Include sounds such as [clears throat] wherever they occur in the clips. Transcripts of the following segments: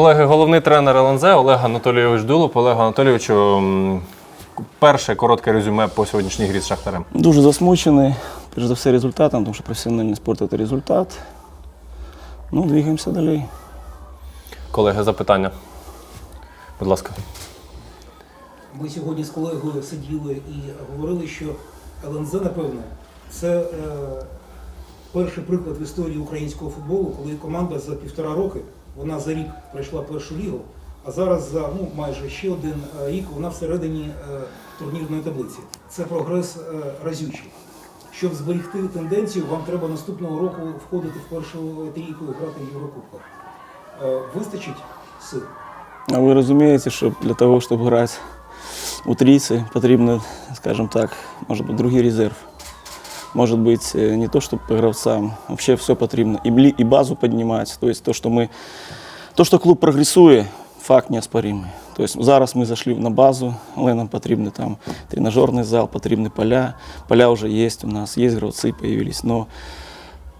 Колеги, головний тренер ЛНЗ Олег Анатолійович Дулоп. Олег Анатолійовичу, перше коротке резюме по сьогоднішній грі з Шахтарем. Дуже засмучений, перш за все, результатом, тому що професіональний спорт це результат. Ну, двигаємося далі. Колеги, запитання. Будь ласка. Ми сьогодні з колегою сиділи і говорили, що ЛНЗ, напевно, це е, перший приклад в історії українського футболу, коли команда за півтора роки, вона за рік пройшла першу лігу, а зараз за ну, майже ще один е, рік вона всередині е, турнірної таблиці. Це прогрес е, разючий. Щоб зберегти тенденцію, вам треба наступного року входити в першу трійку і грати в Єврокубках. Вистачить сил? А ви розумієте, що для того, щоб грати у трійці, потрібно, скажімо так, може бути другий резерв. Може быть, э, не то, чтобы по гравцам, вообще все потрібно. І, блі- і базу піднімати. Тобто, то, що ми, то, що клуб прогресує, факт неоспоримий. Тобто, зараз ми зайшли на базу, але нам потрібен там тренажерний зал, потрібні поля. Поля вже є у нас, є гравці, появились. Но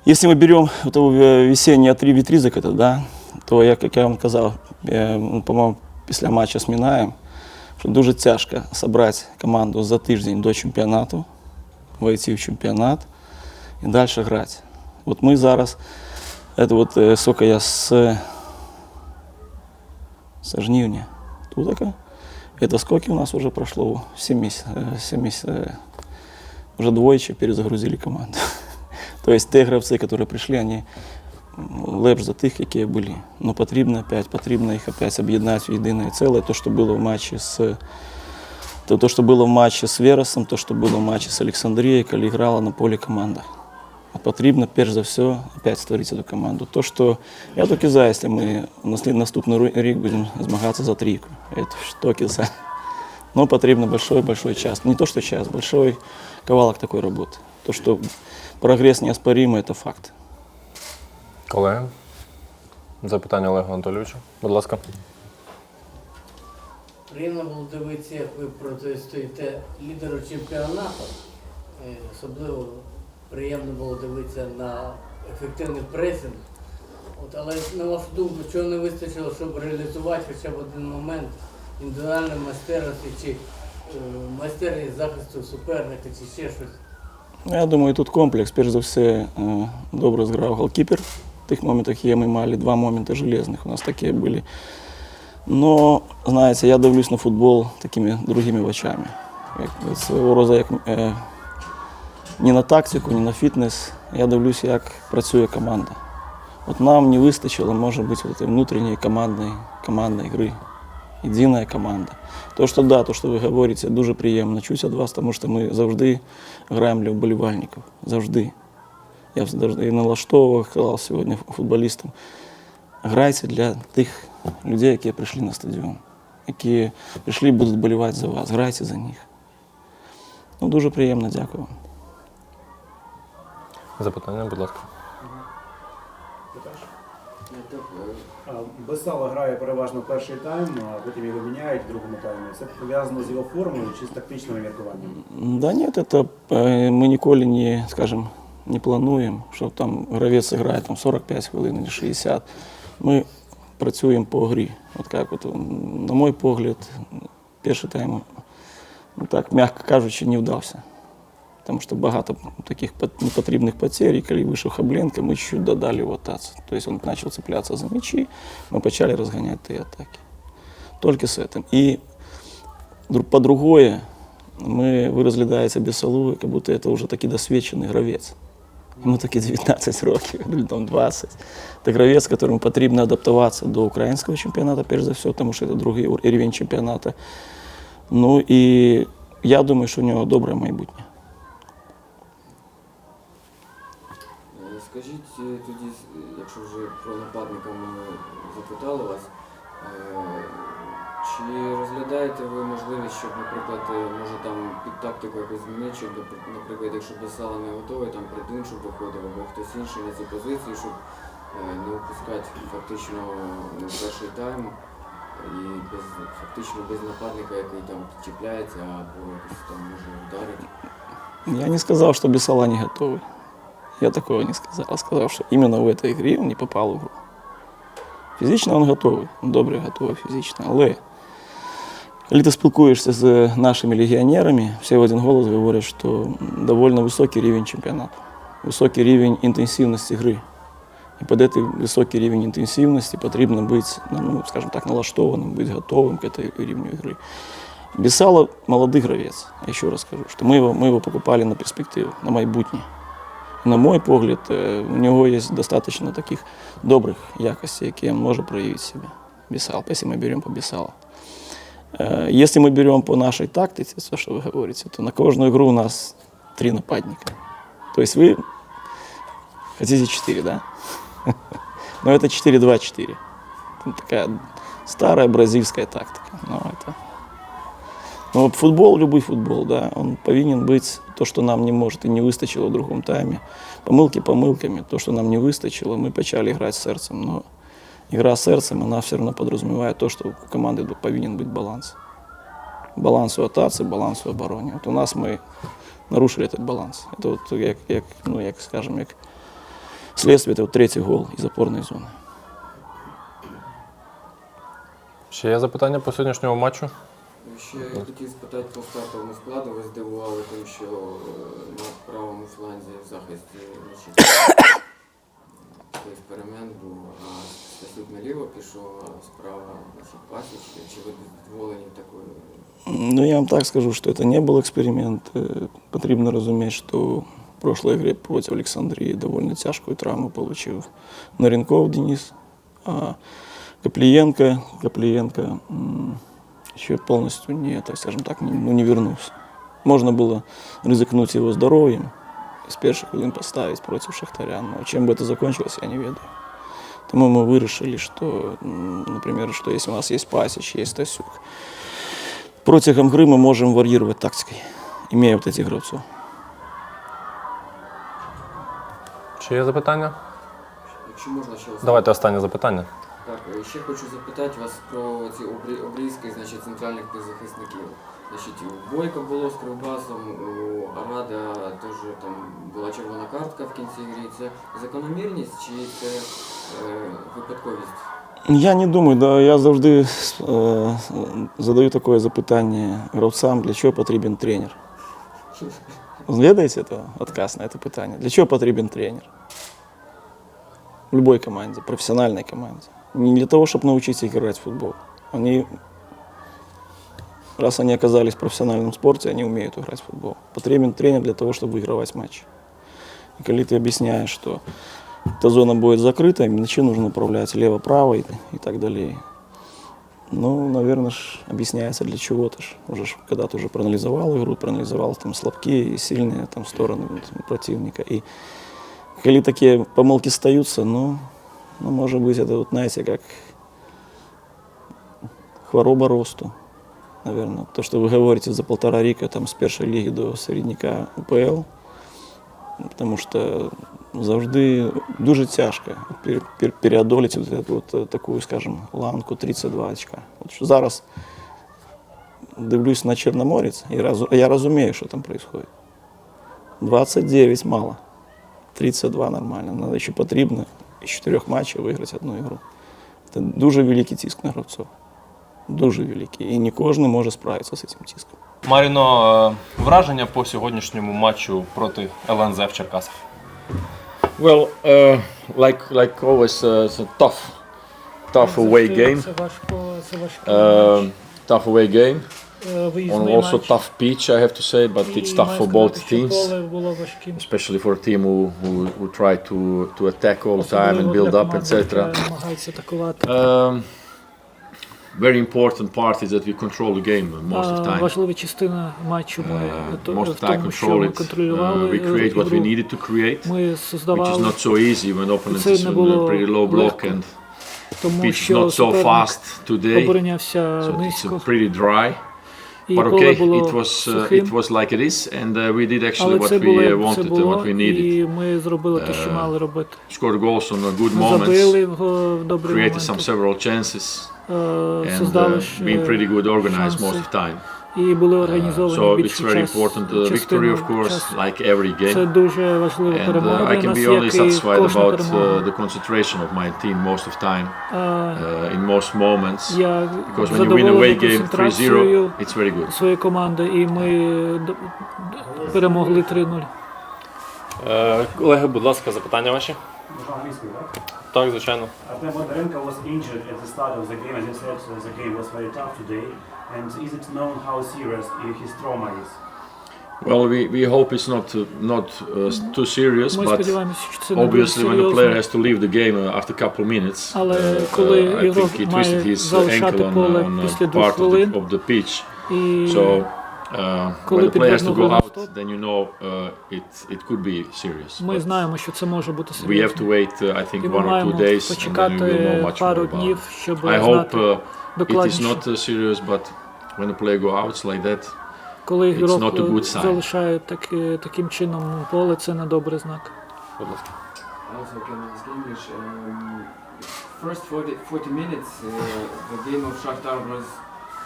если мы берем вот его э, весенний отри- відрізок, это, да, то, я, як я вам казав, я, ну, по-моєму, після матчу з Мінаєм, що дуже тяжко зібрати команду за тиждень до чемпіонату, войти в чемпіонат і далі грати. От ми зараз, это вот, э, сколько я с, с жнивня, тутака, это сколько у нас уже прошло? 7 месяцев, 7 месяцев, э, уже двойче перезагрузили команду. [laughs] То есть ті гравці, які прийшли, вони лепш за тих, які були. Но потрібно опять, потрібно їх опять об'єднати в єдине ціле. То, що було в матчі з то, то, что было в матче с Веросом, то, что было в матче с Олександрією, коли грала на полі команда. От потрібно, перш за все, опять створити цю команду. То, що я тільки за, якщо ми на слід- наступний ру- рік будемо змагатися за трійку. Это ж тільки за. Но потрібно большой-большой час. Не то, что час, большой ковалок такой работы. То, что прогресс неоспоримый, это факт. Колеги. Запитання Олега Анатолійовича. Будь ласка. Приємно було дивитися, як ви протистоїте лідеру чемпіонату. Е, Особливо приємно було дивитися на ефективний пресинг. От, але на вашу думку, чого не вистачило, щоб реалізувати хоча б один момент індивідуальної майстерності чи е, майстерність захисту суперника, чи ще щось. Ну, Я думаю, тут комплекс. Перш за все, е, добре зграв голкіпер. В тих моментах є, ми мали два моменти железних, у нас такі були. Но, знаєте, я дивлюсь на футбол такими другими очами. Як свого роду як е, не на тактику, не на фітнес. Я дивлюсь, як працює команда. От нам не вистачило, може бути, внутренней командной, командной гри. Єдина команда. То, що да, то, що ви говорите, дуже приємно від вас, тому що ми завжди граємо для вболівальників. Завжди. Я завжди налаштовував, казав сьогодні футболістам. Грайте для тих людей, які прийшли на стадіон, які прийшли і будуть болівати за вас. Грайте за них. Ну, дуже приємно, дякую вам. Запитання, будь ласка. А, Бесала грає переважно перший тайм, а потім його міняють в другому таймі. Це пов'язано з його формою чи з тактичними міркуваннями? Да нет, это э, мы ніколи не, скажем, не плануємо, що там гравець грає там 45 хвилин чи 60. Ми працюємо по грі. От як от, на мой погляд, перший тайм, ну так, м'яко кажучи, не вдався. Тому що багато таких непотрібних потерь, і коли вийшов Хабленко, ми чуть додали його атаці. Тобто він почав цеплятися за м'ячі, ми почали розганяти атаки. Тільки з цим. І по-другое, ми, ви розглядаєте Бесалу, як будто це вже такий досвідчений гравець. Йому таки 19 років, там 20. Це гравець, якому потрібно адаптуватися до українського чемпіонату, перш за все, тому що це другий рівень чемпіонату. Ну і я думаю, що у нього добре майбутнє. Е, Скажіть е, тоді, якщо вже про нападника ми запитали вас, е, чи розглядаєте ви щоб, наприклад, е, може там під тактику якось змінити, щоб, наприклад, якщо Бесала не готовий, там Придун, щоб виходив, або хтось інший на цій позиції, щоб е, не опускати фактично перший тайм і без, фактично без нападника, який там чіпляється, або якось там може вдарить. Я не сказав, що Бесала не готовий. Я такого не сказав. Я сказав, що іменно в этой игре он не попал в игру. Фізично він готовий, добре готовий фізично. Але коли ти спілкуєшся з нашими легіонерами, всі в один голос говорять, що доволі високий рівень чемпіонату, високий рівень інтенсивності гри. І під цей високий рівень інтенсивності потрібно бути, ну, скажімо так, налаштованим, бути готовим к этой рівню гри. Бесало молодый гравец, я еще раз скажу, что мы его, мы его покупали на перспективу, на майбутнє. На мой погляд, е, у нього є достатньо таких добрих якостей, які він може проявити себе. Бесал, если мы берем по Бесалу. Если мы берем по нашей тактике, то, что вы говорите, то на каждую игру у нас три нападника. То есть вы хотите четыре, да? [laughs] Но это 4-2-4. Это такая старая бразильская тактика. Но это... Но футбол, любой футбол, да, он повинен быть то, что нам не может и не выстачило в другом тайме. Помылки помылками, то, что нам не выстачило, мы почали играть сердцем. Но игра с сердцем, она все равно подразумевает то, что у команды повинен быть баланс. Баланс у атаці, баланс у обороні. От у нас ми нарушили этот баланс. Это вот як, як, ну, як скажем, як следствие, это вот третий гол из опорной зоны. Ще є запитання по сьогоднішньому матчу? Ще я хотів спитати по стартовому складу. Ви здивували тим, що е, на правому фланзі в захисті значить, цей експеримент був, а Стасюк наліво пішов, а справа значить, Пасіч. Чи ви задоволені такою? Ну, я вам так скажу, что это не был эксперимент. Э, Потрібно розуміти, що в прошлой игре против Александрии довольно тяжкую травму получил Наренков Денис, а Коплиенко, Коплиенко м, еще полностью не, так скажем так, не, ну, не вернулся. Можно было ризикнуть его здоровьем, с первых хвилин поставить против Шахтаря, но чем бы это закончилось, я не ведаю. Тому мы вирішили, что, м, например, что если у нас есть Пасич, есть Тасюк, протягом гри ми можемо варьировать тактикой, имея вот этих гравцов. Чи є запитання? Якщо можна ще останнє. Давайте останнє запитання. Так, е, ще хочу запитати вас про ці обрізки значить, центральних захисників. Значить, у Бойка було з Кривбасом, у Арада теж там була червона картка в кінці гри. Це закономірність чи це випадковість? Я не думаю, да, я завжди е, задаю таке запитання гравцам, для чого потрібен тренер. Это отказ на это питание? Для чего потребен тренер? В любой команде, профессиональной команде. Не для того, чтобы научиться играть в футбол. Они, раз они оказались в профессиональном спорте, они умеют играть в футбол. Потребен тренер для того, чтобы выигрывать матчи. И когда ты объясняешь, что эта зона будет закрыта, мячи нужно управлять лево-право и, и так далее. Ну, наверное, ж объясняется для чего-то. ж. Уже ж, когда ты уже проанализовал игру, проанализовал там слабкие и сильные там стороны там, противника. И когда такие помылки остаются, ну, ну, может быть, это вот, знаете, как хвороба росту, наверное. То, что вы говорите за полтора рика там, с первой лиги до середняка УПЛ, тому що завжди дуже тяжко пер- пер- от эту от, е, таку, скажімо, ланку 32 очка. От зараз дивлюсь на Чорноморець, і я розумію, що там відбувається. 29 мало, 32 нормально. Надо ще потрібно із чотирьох матчів виграти одну ігру. Це дуже великий тиск на гравців. Дуже великий. І не кожен може справитися з цим тиском. Маріно, е, враження по сьогоднішньому матчу проти ЛНЗ в Черкасах. Well, uh, like like always, uh, it's a tough, tough um, away game. Uh, tough away game. On also tough pitch, I have to say, but it's tough for both teams, especially for a team who, who, who try to, to attack all the time and build up, etc. Um, very important part is that we control the game most of the А, time. Важлива частина матчу ми Uh, то- most of в the time тому, що control ми it. контролювали Uh, we create what we ігру. needed to create, Ми which is создавали, not so easy when opponent Це is не in a було pretty low block легко, and тому pitch is що not so суперник fast today. оборонявся So it's низько, uh, pretty dry. і But поле okay, було it was uh, сухим. it was like it is, and uh, we did actually Але what це we було, uh, як це wanted and було, what we needed. і ми зробили те, що Е, мали робити. Scored goals on uh, good Ми moments, забили в в добрі created some моменти, several chances, е, and создали uh, ж, been е, pretty good organized шанси. most of the time. і були Uh, організовані so it's більшу very час, important uh, victory, частину of course, часу. like every Це game. дуже важлива And перемога uh, I для can нас, be only як і satisfied кожна about перемога. uh, the concentration of my team most of time, А, uh, in most moments. Я Because when you win a задоволений away game 3-0, концентрацією it's very good. своєї команди, і ми д- д- перемогли 3-0. Е, колеги, будь ласка, запитання ваші? Можна англійською, так? Так, звичайно. Artem Bondarenko was injured at the start of the game, as you said, so the game was very tough today. And is it known how serious his trauma is? Well, we, we hope it's not uh, not uh, too serious, but obviously when the player has to leave the game uh, after a couple of minutes, uh, uh, I think he twisted his ankle on, on uh, part of the, of the pitch. So Коли when the player has to підвернув go ногу out, стоп. then you know uh, it it could be serious. ми But знаємо, що це може бути we have to серйозно. wait, uh, I think, І ми one or two маємо days, and then we will know почекати much more пару about днів, it. щоб I hope знати uh, it is докладніше. not uh, serious, but when the player go out like that, Коли it's ігрок not a good е, sign. залишає так, е, таким чином поле, це не добрий знак. Будь ласка. Also, can I ask English? Um, first 40, 40 minutes, uh, the game of Shakhtar was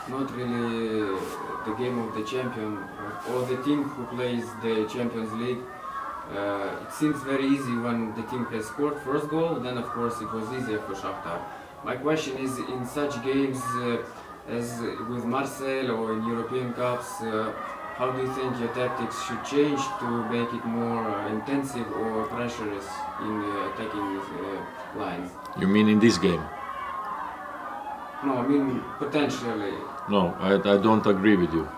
not really the game of the champion uh, or the team who plays the Champions League. Uh, it seems very easy when the team has scored first goal, then of course it was easier for Shakhtar. My question is, in such games uh, as with Marseille or in European Cups, uh, how do you think your tactics should change to make it more uh, intensive or pressurous in the attacking uh, lines? you mean in this game? No, I mean potentially. No, I, I don't agree with you.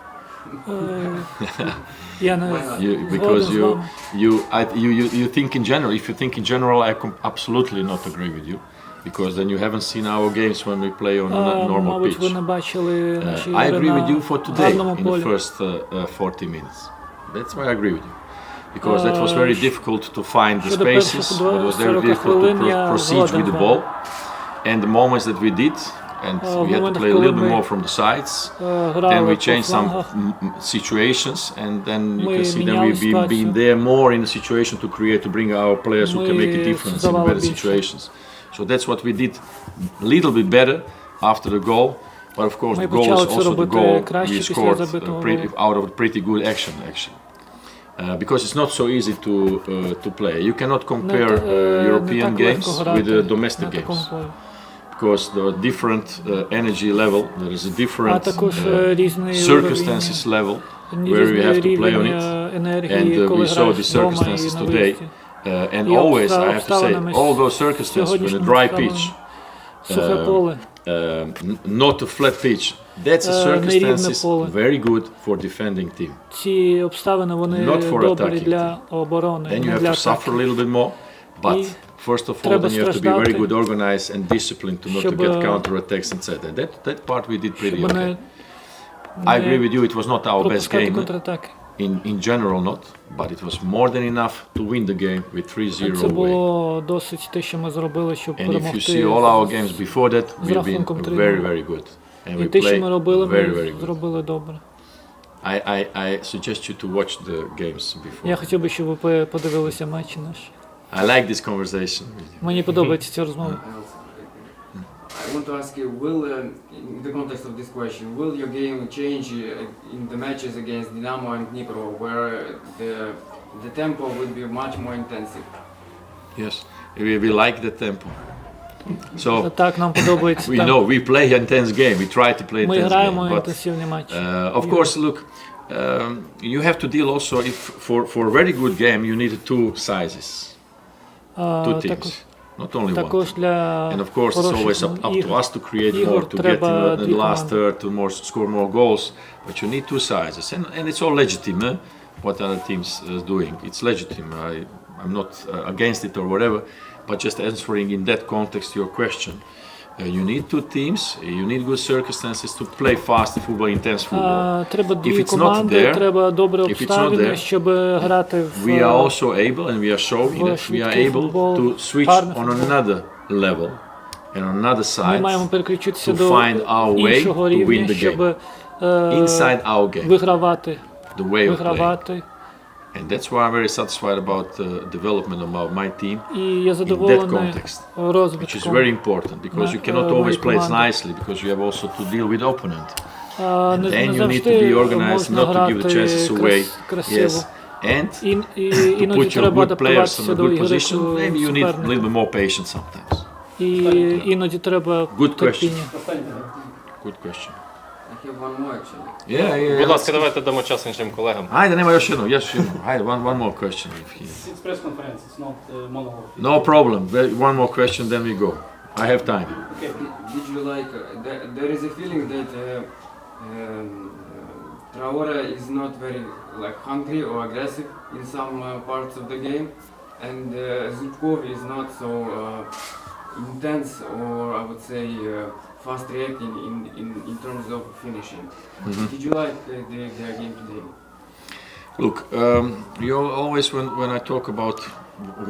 yeah, no, you, because you, you, I, you, you, you think in general. If you think in general, I absolutely not agree with you. Because then you haven't seen our games when we play on a normal pitch. Uh, I agree with you for today in the first uh, uh, 40 minutes. That's why I agree with you. Because that was very difficult to find the spaces. It was very difficult to proceed with the ball. And the moments that we did, and uh, we had to play a little bit more from the sides. then we changed some situations, and then you can see that we've been, been, there more in the situation to create to bring our players who can make a difference in better situations. So that's what we did a little bit better after the goal. But of course, the goal is also the goal we scored pretty, out of pretty good action, actually. Uh, because it's not so easy to uh, to play. You cannot compare uh, European games with domestic games because there are different uh, energy level. There is a А different також uh, е, різний circumstances level. рівень, where we have to різний play on рівень it. е, енергії, And, uh, коли we saw граєш the вдома і circumstances на today. виїзді. Uh, and І always, обста- I have to say, обставинами all those circumstances when a сьогоднішніми dry обставинами. pitch, Сухе Е, поле. uh, n- not a flat pitch, that's a Е, нерівне circumstances поле. very good for defending team. Ці обставини вони Not for добрі attacking для оборони, Then you не have для to suffer a атаки. little bit more, but І first of all, треба then you have to be very страждати, good organized and disciplined to not to щоб, get е, counter-attacks, etc. That, that part we did pretty щоб okay. не, I agree не with you, it was not our best пропускати game. контратаки. In, in general, not, but it was more than enough to win the game with 3-0 Це away. було досить те, що ми зробили, щоб And if you перемогти. see all our games before that, з we've been рахунком 3-0. very, very good. And І we те, що play ми робили, very, ми very good. зробили добре. I, I, I suggest you to watch the games before. Я хотів би, щоб ви по- подивилися матчі наші. I like this conversation with you. Мені подобається ця розмова. I also I want to ask you, will, um, in the context of this question, will your game change uh, in the matches against Dynamo and Dnipro, where the the tempo will be much more intensive? Yes, we, we like the tempo. So Так, нам подобається we [coughs] так. know we play intense game. We try to play Ми intense граємо game, but інтенсивні матчі. uh, of course, look, um, you have to deal also if for for a very good game you need two sizes, А, two teams, також, not only one. також для And of course, it's always хороших up, up to ігор. us to create ігор more, to get in треба the, in дві the last команди. third, to more score more goals. But you need two sizes, and, and it's all legitimate. eh, What other teams is doing, it's legitimate. I, I'm not uh, against it or whatever, but just answering in that context your question. Uh, you need two teams. You need good circumstances to play fast football, intense football. А, треба дві it's not команди, there, треба добре if it's not обставини, there, щоб грати в we are also able, and we are showing в that we are швидкий able футбол, to switch гарний on футбол. another level and on another Ми side. маємо переключитися to до find our way іншого to win рівня, the щоб е, inside our game, вигравати, the way of playing. And that's why I'm very satisfied about the development of my team in that context, which is very important because you cannot always play it nicely because you have also to deal with opponent. And then you need to be organized, not to give the chances away. Yes. And [laughs] to put your good players in a good position, maybe you need a little bit more patience sometimes. Good question. Good question I have one more actually. Yeah, yeah. Будь ласка, давайте дамо час іншим колегам. Айде, нема ще одну, є ще одну. Айде, one, one more question. If he... It's press conference, it's not uh, monologue. No problem. Well, One more question, then we go. I have time. Okay. Did you like? Uh, there, there is a feeling that uh, um, uh, Traore is not very like hungry or aggressive in some uh, parts of the game, and uh, Zubkov is not so uh, intense or I would say uh, fast reacting in, in, in terms of finishing. Did you like uh, the, their game today? Look, um, you always when, when I talk about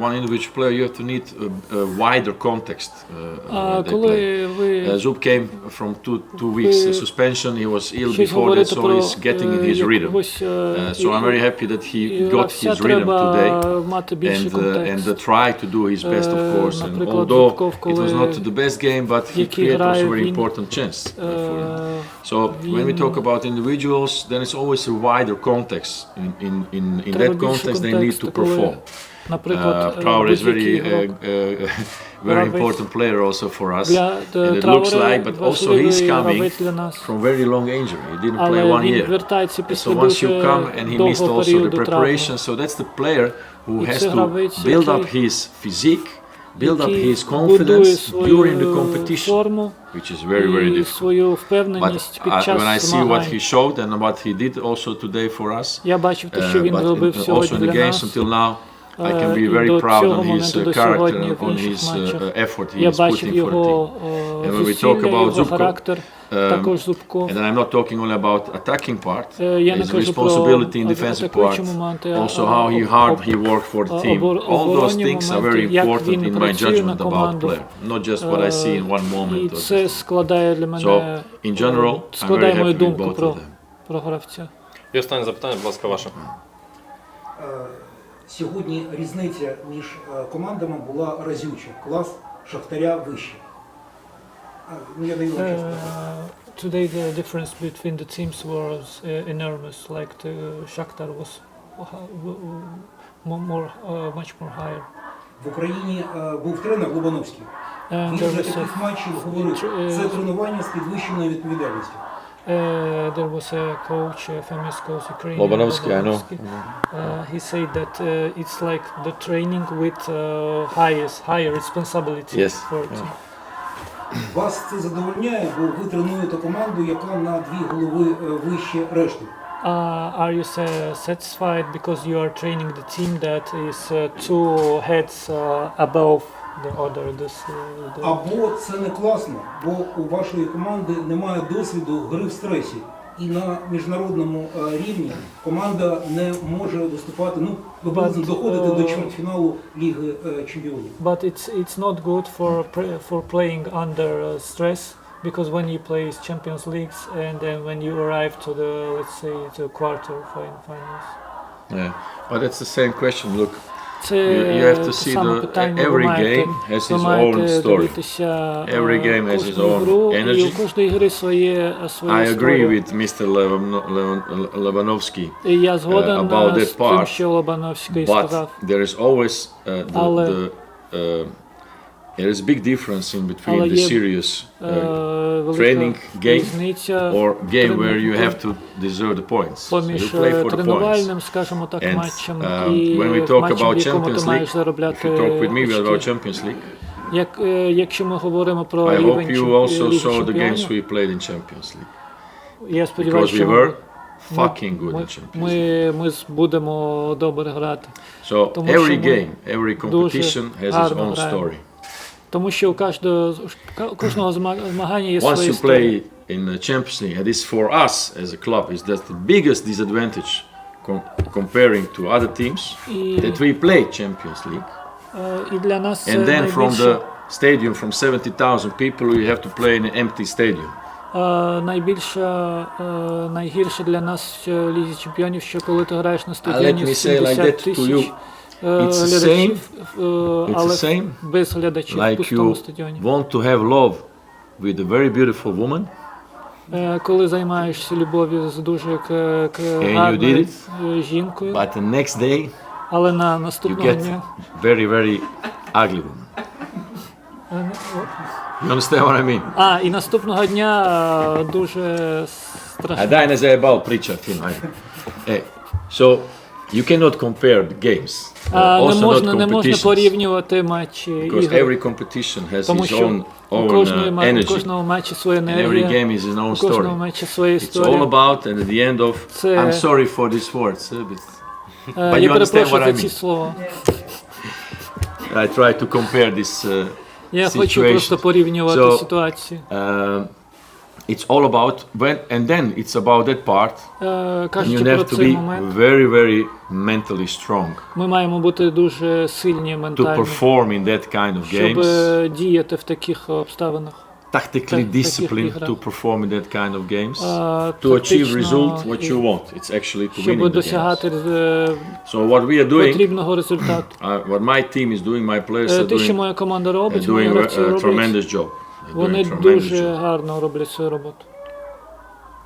one individual player, you have to need a, a wider context. Uh, А when they play. коли ви Uh, Zub came from two two weeks uh, suspension. He was ill щось before that, говорите so про he's getting in е, his rhythm. якогось, е, Uh, so I'm very happy that he і got гравця his rhythm today. треба мати більший and uh, and uh, контекст. try to do his best, of Е, course. And наприклад, although Зубков, it was коли not the best game, but he який created also грає very він, important chance. uh, for him. Е, So when we він- talk about individuals, then it's always a wider context. In in in, in Треба that більше context, they need to контексту, коли, perform. Napríklad, uh, Traore is very very important player also for us. it looks like, but also he's coming from very long injury. He didn't play one year. So once you come and he missed also the preparation, so that's the player who has to build up his physique, build up his confidence during the competition, which is very very difficult. But uh, when I see what he showed and what he did also today for us, uh, but also in the games until now. I can Е, be і very до proud цього on his моменту, uh, до character сьогодні and в on інших his uh, матчах. uh, effort he Я is бачив putting for the team. його And е, when we talk зусилля, about його Zubkov, характер, Um, також Зубков. And I'm not talking only about attacking part, Е, Я не his кажу про responsibility in ат- defensive part, атакуючі моменти, а also how he об- hard об- he worked for the а, team. обор- All those оборонні things are very моменти, як important він in my працює на judgment about команду. player, not just what I see in one І moment. or це just- складає для мене So, in general, е, I'm very складає мою happy with думку both про, of them. про гравця. І останнє запитання, будь ласка, ваше. Е, Сьогодні різниця між е, командами була разюча. Клас Шахтаря вищий. Ну, я даю вам. Uh, today the difference between the teams was uh, enormous. Like the Shakhtar was more, uh, much more higher. В Україні е, був тренер Лобановський. Він a, таких матчів говорив, е, це тренування з підвищеною відповідальністю. uh, there was a coach, a famous coach, Ukrainian Lobanovsky, I know. Lobanovsky. Uh, he said that uh, it's like the training with uh, highest, higher responsibility Yes, for yeah. team. Вас це задовольняє, бо ви тренуєте команду, яка на дві голови е, вище решти. Uh, are you sa- satisfied because you are training the team that is uh, two heads uh, above the other? This, uh, the... Або це не класно, бо у вашої команди немає досвіду гри в стресі. І на міжнародному е, рівні команда не може виступати, ну, приблизно But, доходити до е, чвертьфіналу Ліги е, Чемпіонів. But it's it's not good for for playing under uh, stress because when you play Champions Leagues and then when you arrive to the let's say the quarter finals. Yeah, but it's the same question. Look, You, you, have to see the, every game has its own story. Every game has its own energy. I agree with Mr. Lebanovsky uh, about that part, but there is always uh, the, the uh, there is big difference in between Але the є, serious Е, uh, велика training game різниця or game where you тренування. have to deserve the points. So поміж you play е, for the points. тренувальним, скажімо так, And, матчем um, і when we в talk матчем, about в якому Champions ти маєш League, заробляти If you talk with me очки. about Champions League, Як, е, якщо ми говоримо про I рівень hope you чемпі- also Ліги saw the games чемпіонів, we played in Champions League я because сподіваюся, we що were ми, fucking good ми, in Champions League. ми, ми з- будемо добре грати. So тому every що ми game, every competition has its гарно own граємо. story. Тому що у кожного, у кожного змагання є Once своя you історія. play in the Champions League, and this for us as a club is that the biggest disadvantage com- comparing to other teams І, that we play Champions League, е, і для нас це and then from найбільше, the stadium from 70,000 people, you have to play in an empty stadium. е, найбільше, е, найгірше для нас в Лізі Чемпіонів, що коли ти граєш на let стадіоні me say like 70 that to тисяч you. е, It's the глядачів, е, It's але the same без глядачів в like пустому you стадіоні. want to have love with a very beautiful woman, Е, Коли займаєшся любов'ю з дуже к- к- you гарною did е, жінкою, but the next day але на you наступного get дня very, very ugly woman. Е, You understand what I mean? А, і наступного дня е, дуже A страшно. daj ne zajebal pričat tim, ajde. E, so, you cannot compare the games. Uh, А, не also можна, not не можна competitions. порівнювати матчі Because ігор, every competition has тому its що own, у, own кожної, uh, ма- у energy. кожному матчі своя And every енергія, game is its own у кожному story. матчі своя It's all історія. about, and at the end of, Це- I'm sorry for these words, uh, but Е, but Я you understand перепрошую what I за ці mean. слова. I try to compare this. Uh, Я хочу Situations. просто порівнювати So- ситуації. uh, it's all about when, and then it's about that part. Е, And Кажучи you про have to цей be момент, very, very mentally strong ми маємо бути дуже сильні to ментально, perform in that kind of щоб games. е, діяти в таких обставинах. Tactically так- таких disciplined іграх. to perform in that kind of games. Е, to achieve тактично result what і you want. It's actually to win Щоб in the games. досягати е, So what we are doing, потрібного результату. [clears throat] uh, what my team is doing, my players Е, are Те, що doing, моя команда are робить, мої doing a, гравці a роблять, tremendous job. Вони дуже гарно роблять свою роботу.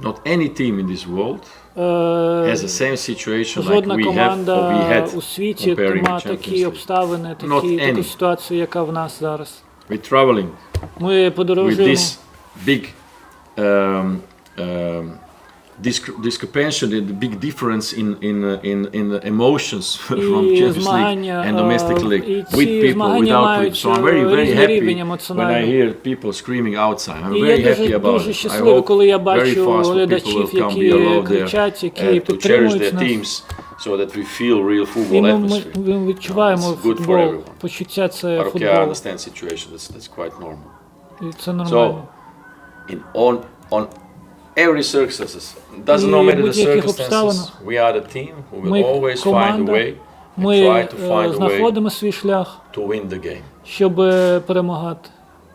Not any team in this world Е, has the same situation like we have or we had у світі має такі обставини, Not такі, таку ситуацію, яка в нас зараз. We're traveling Ми with подорожуємо. this big um, um, discrepancy, the the big difference in in uh, in in the emotions from [laughs] І Champions League змагання, and domestic е, league і with ці people змагання without мають, people. So I'm very е, very різний рівень happy when I емоціональний. hear people screaming outside. I'm І very я happy дуже, about дуже it. I щасливий, hope коли я very бачу fast people глядачів, will come be які allowed there кричать, uh, які to cherish підтримують their нас. teams so that we feel real І football ми, ми, atmosphere. ми відчуваємо It's good for футбол, everyone. почуття це But okay, I футболу. understand situation. That's that's quite normal. І це нормально. in on on every circumstances. Doesn't no matter the circumstances. We are the team who will always find a way. Ми знаходимо свій шлях, щоб перемагати.